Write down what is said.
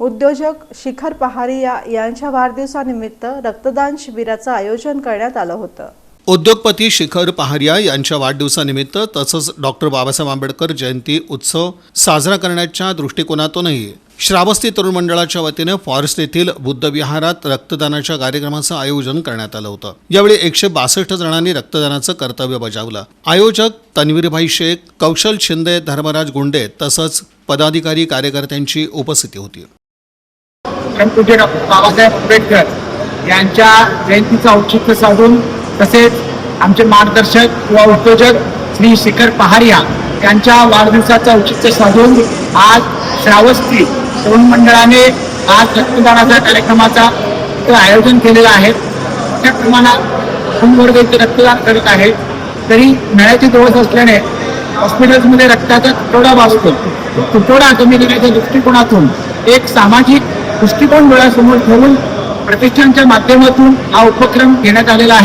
उद्योजक शिखर पहारिया यांच्या वाढदिवसानिमित्त रक्तदान शिबिराचं आयोजन करण्यात आलं होतं. उद्योगपती शिखर पहारिया यांच्या वाढदिवसानिमित्त तसंच डॉक्टर बाबासाहेब आंबेडकर जयंती उत्सव साजरा करण्याच्या दृष्टिकोनातूनही श्रावस्ती तरुण मंडळाच्या वतीने फॉरेस्ट येथील बुद्धविहारात रक्तदानाच्या कार्यक्रमाचं आयोजन करण्यात आलं होतं. यावेळी एकशे बासष्ट जणांनी रक्तदानाचं कर्तव्य बजावलं. आयोजक तन्वीरभाई शेख कौशल शिंदे धर्मराज गुंडे तसंच पदाधिकारी कार्यकर्त्यांची उपस्थिती होती. परमपूज्य डॉक्टर बाबासाहेब आंबेडकर यांच्या जयंतीचं औचित्य साधून तसेच आमचे मार्गदर्शक किंवा उद्योजक श्री शिखर पहारिया यांच्या वाढदिवसाचं औचित्य साधून आज श्रावस्ती तरुण मंडळाने आज रक्तदानाच्या कार्यक्रमाचा इथं आयोजन केलेलं आहे. मोठ्या प्रमाणात वर्ग इथे रक्तदान करत आहे. तरी मेळ्याचे दिवस असल्याने हॉस्पिटल्समध्ये रक्ताचा तुटवडा भासतो तो तुटवडा कमी करण्याच्या दृष्टिकोनातून एक सामाजिक दृष्टिकोन डोळ्यासमोर ठेवून प्रतिष्ठानच्या माध्यमातून हा उपक्रम घेण्यात आलेला आहे.